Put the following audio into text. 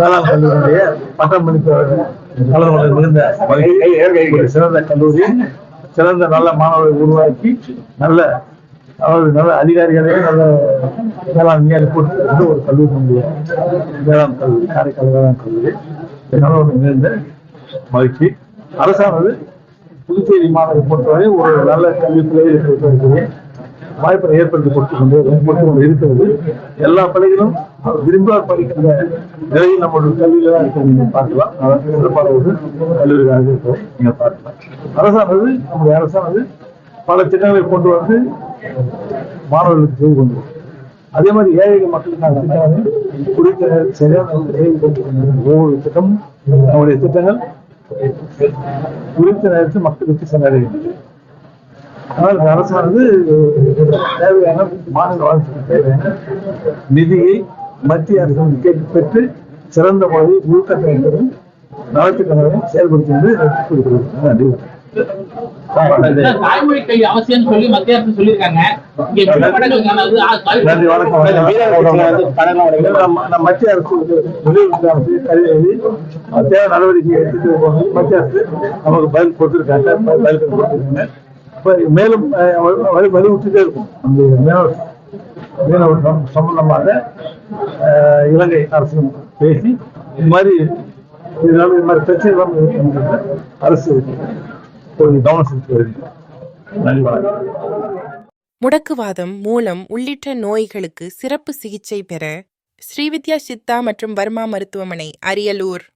வேளாண் கல்லூரியுடைய பட்டம் படிப்பு கலந்து மிகுந்த. ஒரு சிறந்த கல்லூரி சிறந்த நல்ல மாணவர்களை உருவாக்கி நல்ல அதாவது நல்ல அதிகாரிகளையும் நல்ல வேளாண் விஞ்ஞானி கொடுத்து ஒரு கல்லூரி நம்முடைய வேளாண் கல்லூரி காரைக்கால் வேளாண் கல்லூரி. இதனால ஒரு மிகுந்த மகிழ்ச்சி. அரசானது புதுச்சேரி மாணவரை பொறுத்தவரை ஒரு நல்ல கல்வி பிள்ளைகளை பொறுத்தவரை வாய்ப்பை ஏற்படுத்தி கொடுத்து கொண்டு கொடுத்து கொண்டு இருக்கிறது. எல்லா பள்ளிகளும் அவர் விரும்பார் படிக்கின்ற நிலையில் நம்மளுடைய கல்வியில தான் இருக்க நீங்க பார்க்கலாம். அதான் சிறப்பான ஒரு கல்லூரிகளாக இருக்கிறோம் நீங்க பார்க்கலாம். அரசானது நம்முடைய அரசானது பல திட்டங்களை கொண்டு வந்து மாணவர்களுக்கு செய்து கொண்டு அதே மாதிரி ஏழை மக்களுக்கான திட்டங்கள் குறித்த சரியான ஒவ்வொரு திட்டமும் நம்முடைய திட்டங்கள் குறித்த நேரத்தில் மக்களுக்கு சென்றடைகின்றன. இந்த அரசானது தேவையான மாநில வளர்ச்சிக்கு தேவையான நிதியை மத்திய அரசு கேட்டு பெற்று சிறந்த முறையில் உள்கட்டமைப்பை நலத்திட்டங்களை செயல்படுத்தி வந்து கொடுக்கிறது நன்றி. சார், தாய்மொழி கல்வி அவசியம்னு சொல்லி மத்திய அரசு சொல்லியிருக்காங்க. மத்திய அரசு தேவை நடவடிக்கை எடுத்துட்டு மத்திய அரசு நமக்கு பதில் கொடுத்துருக்காங்க. பதில் கொடுத்துருக்காங்க. மேலும் அஹ், வலியுறுத்திட்டே இருக்கும். அந்த மீனவர் சம்பந்தமாக இலங்கை அரசு பேசி இது மாதிரி இதனால இது மாதிரி பிரச்சனை இல்லாமல் அரசு கொஞ்சம் கவனம் செலுத்தி வருகிறது. நன்றி வணக்கம். முடக்குவாதம் மூலம் உள்ளிட்ட நோய்களுக்கு சிறப்பு சிகிச்சை பெற ஸ்ரீவித்யா சித்தா மற்றும் வர்மா மருத்துவமனை அரியலூர்.